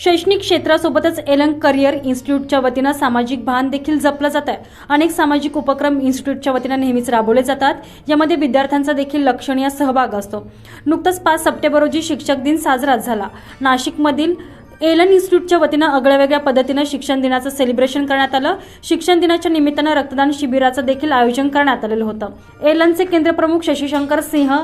शैक्षणिक क्षेत्रासोबतच Elon career इन्स्टिट्यूटच्या वतीनं सामाजिक भान देखील जपलं जात आहे अनेक सामाजिक उपक्रम इन्स्टिट्यूटच्या वतीनं नेहमीच राबवले जातात. यामध्ये विद्यार्थ्यांचा देखील लक्षणीय सहभाग असतो. नुकतंच पाच सप्टेंबर रोजी शिक्षक दिन साजरा झाला. नाशिकमधील एलन इन्स्टिट्यूटच्या वतीनं आगळ्यावेगळ्या पद्धतीनं शिक्षण दिनाचं सेलिब्रेशन करण्यात आलं. शिक्षण दिनाच्या निमित्तानं रक्तदान शिबिराचं देखील आयोजन करण्यात आलेलं होतं. एलनचे केंद्रप्रमुख शशीशंकर सिंह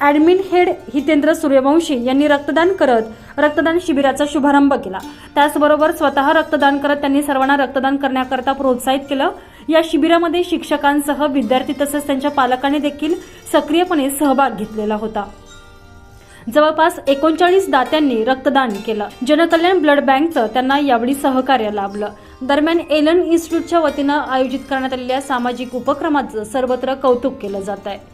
ॲडमिन हेड हितेंद्र सूर्यवंशी यांनी रक्तदान करत रक्तदान शिबिराचा शुभारंभ केला. त्याचबरोबर स्वतः रक्तदान करत त्यांनी सर्वांना रक्तदान करण्याकरता प्रोत्साहित केलं. या शिबिरामध्ये शिक्षकांसह विद्यार्थी तसंच त्यांच्या पालकांनी देखील सक्रियपणे सहभाग घेतलेला होता. जवळपास एकोणचाळीस दात्यांनी रक्तदान केलं. जनकल्याण ब्लड बँकचं त्यांना यावेळी सहकार्य लाभलं. दरम्यान एलन इन्स्टिट्यूटच्या वतीनं आयोजित करण्यात आलेल्या सामाजिक उपक्रमाचं सर्वत्र कौतुक केलं जात आहे